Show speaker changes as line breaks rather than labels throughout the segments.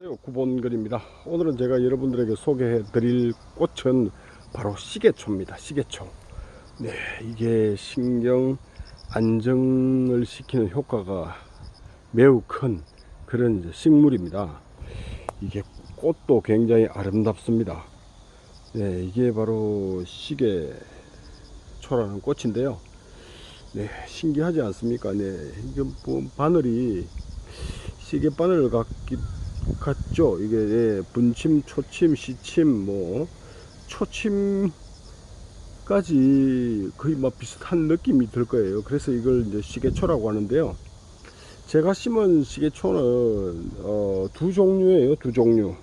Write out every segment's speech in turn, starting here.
구본글입니다. 오늘은 제가 여러분들에게 소개해 드릴 꽃은 바로 시계초입니다. 시계초. 네, 이게 신경 안정을 시키는 효과가 매우 큰 그런 식물입니다. 이게 꽃도 굉장히 아름답습니다. 네, 이게 바로 시계초라는 꽃인데요. 네, 신기하지 않습니까? 네, 이게 뭐 바늘이 시계 바늘 같기 같죠. 이게 예, 분침, 초침, 시침, 뭐 초침까지 거의 막 비슷한 느낌이 들 거예요. 그래서 이걸 이제 시계초라고 하는데요. 제가 심은 시계초는 어, 두 종류예요. 두 종류.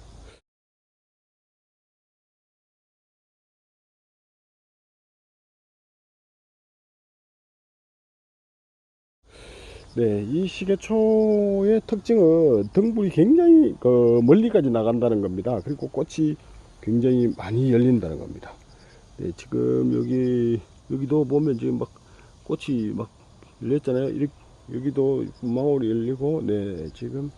네, 이 시계초의 특징은 등불이 굉장히 그 멀리까지 나간다는 겁니다. 그리고 꽃이 굉장히 많이 열린다는 겁니다. 네, 지금 여기 여기도 보면 지금 막 꽃이 막 열렸잖아요. 이렇게 여기도 망울이 열리고, 네, 지금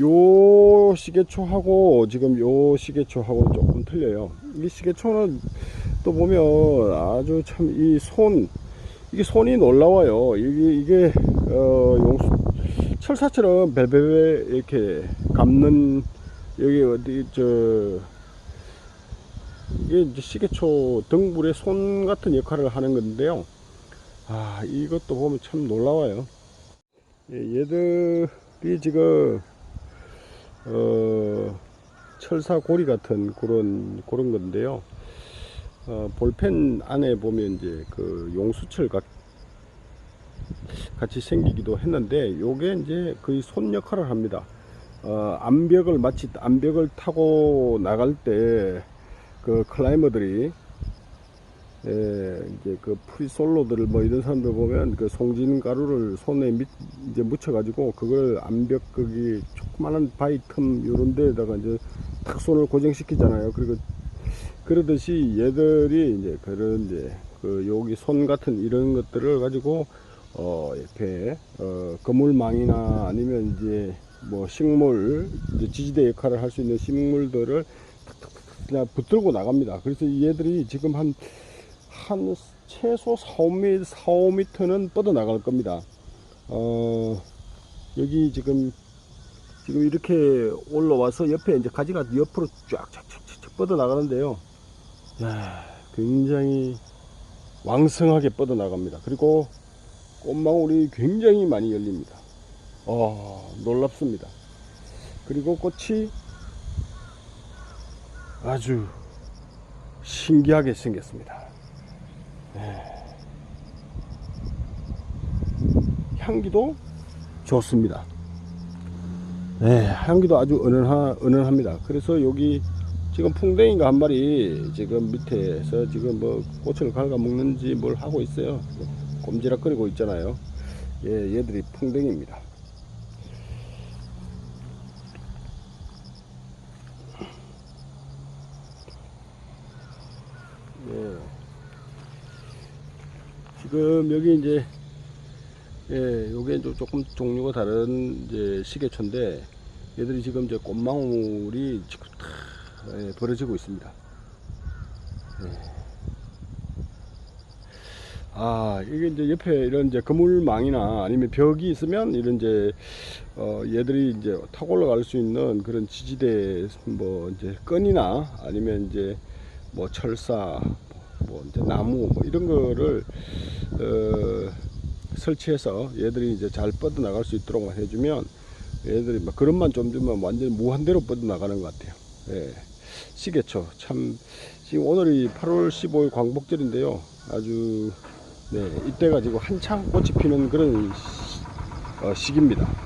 요 시계초하고 지금 요 시계초하고는 조금 틀려요. 이 시계초는 또 보면 아주 참 이 손, 이게 손이 놀라워요. 이게, 이게, 어, 용수, 철사처럼 벨벨 이렇게 감는, 여기 어디, 저, 이게 이제 시계초 등불의 손 같은 역할을 하는 건데요. 아, 이것도 보면 참 놀라워요. 예, 얘들이 지금, 어, 철사 고리 같은 그런, 그런 건데요. 어, 볼펜 안에 보면 이제 그 용수철 같, 같이 생기기도 했는데 요게 이제 거의 손 역할을 합니다. 어, 암벽을 마치 암벽을 타고 나갈 때 그 클라이머들이 예, 이제 그 프리솔로들 뭐 이런 사람들 보면 그 송진 가루를 손에 밑 이제 묻혀가지고 그걸 암벽 거기 조그마한 바위 틈 요런 데에다가 이제 탁 손을 고정시키잖아요. 그리고 그러듯이 얘들이 이제 그런 이제 그 여기 손 같은 이런 것들을 가지고 어 이렇게 어 거물망이나 아니면 이제 뭐 식물 이제 지지대 역할을 할 수 있는 식물들을 그냥 붙들고 나갑니다. 그래서 이 얘들이 지금 한 한 최소 4, 5m, 4, 5m는 뻗어 나갈 겁니다. 어 여기 지금 지금 이렇게 올라와서 옆에 이제 가지가 옆으로 쫙쫙쫙쫙 뻗어 나가는데요. 야, 굉장히 왕성하게 뻗어 나갑니다. 그리고 꽃망울이 굉장히 많이 열립니다. 어, 놀랍습니다. 그리고 꽃이 아주 신기하게 생겼습니다. 네. 향기도 좋습니다. 네, 향기도 아주 은은하, 은은합니다. 그래서 여기 지금 풍뎅이가 한 마리 지금 밑에서 지금 뭐 꽃을 갉아 먹는지 뭘 하고 있어요. 꼼지락거리고 있잖아요. 예, 얘들이 풍뎅이입니다. 예. 지금 여기 이제 예, 요게 좀 조금 종류가 다른 이제 시계초인데 얘들이 지금 이제 꽃망울이 지금 다 예, 벌어지고 있습니다. 예. 아, 이게 이제 옆에 이런 이제 그물망이나 아니면 벽이 있으면 이런 이제 어 얘들이 이제 타고 올라갈 수 있는 그런 지지대 뭐 이제 끈이나 아니면 이제 뭐 철사 뭐 이제 나무 뭐 이런 거를 어 설치해서 얘들이 이제 잘 뻗어 나갈 수 있도록 해주면 얘들이 막 그릇만 좀 주면 완전 무한대로 뻗어 나가는 것 같아요. 예. 시계초 참 지금 오늘이 8월 15일 광복절인데요. 아주 네 이때가 지금 한창 꽃이 피는 그런 시, 어, 시기입니다.